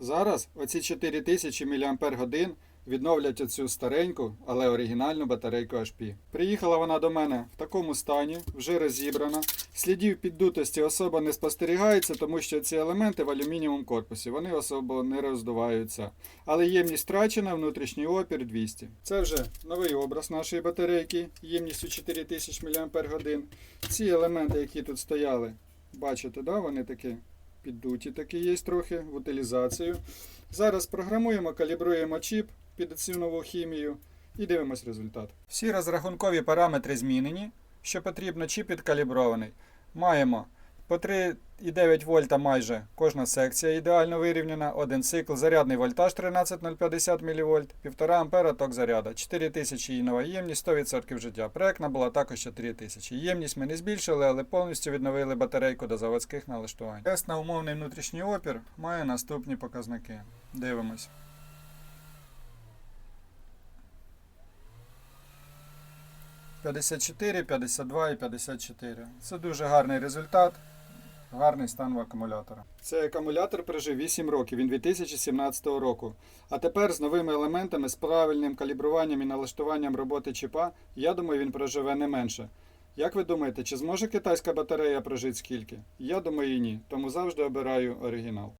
Зараз оці 4000 мАч відновлять оцю стареньку, але оригінальну батарейку HP. Приїхала вона до мене в такому стані, вже розібрана. Слідів піддутості особо не спостерігається, тому що ці елементи в алюмінієвому корпусі, вони особо не роздуваються. Але ємність втрачена, внутрішній опір 200. Це вже новий образ нашої батарейки, ємністю 4000 мАч. Ці елементи, які тут стояли, бачите, да, вони такі піддуті такі є трохи в утилізацію. Зараз програмуємо, калібруємо чіп під цю нову хімію і дивимось результат. Всі розрахункові параметри змінені. Що потрібно, чіп підкалібрований. Маємо по 3,9 вольта майже кожна секція ідеально вирівняна, один цикл, зарядний вольтаж 13050 мВ, 1,5 ампера ток заряда, 4000 її нова ємність, 100% життя. Проектна була також 4000. Ємність ми не збільшили, але повністю відновили батарейку до заводських налаштувань. Тест на умовний внутрішній опір має наступні показники. Дивимось. П'ятдесят чотири, 52 і 54. Це дуже гарний результат. Гарний стан в акумулятора. Цей акумулятор прожив 8 років, він 2017 року. А тепер з новими елементами, з правильним калібруванням і налаштуванням роботи чіпа, я думаю, він проживе не менше. Як ви думаєте, чи зможе китайська батарея прожити скільки? Я думаю, і ні, тому завжди обираю оригінал.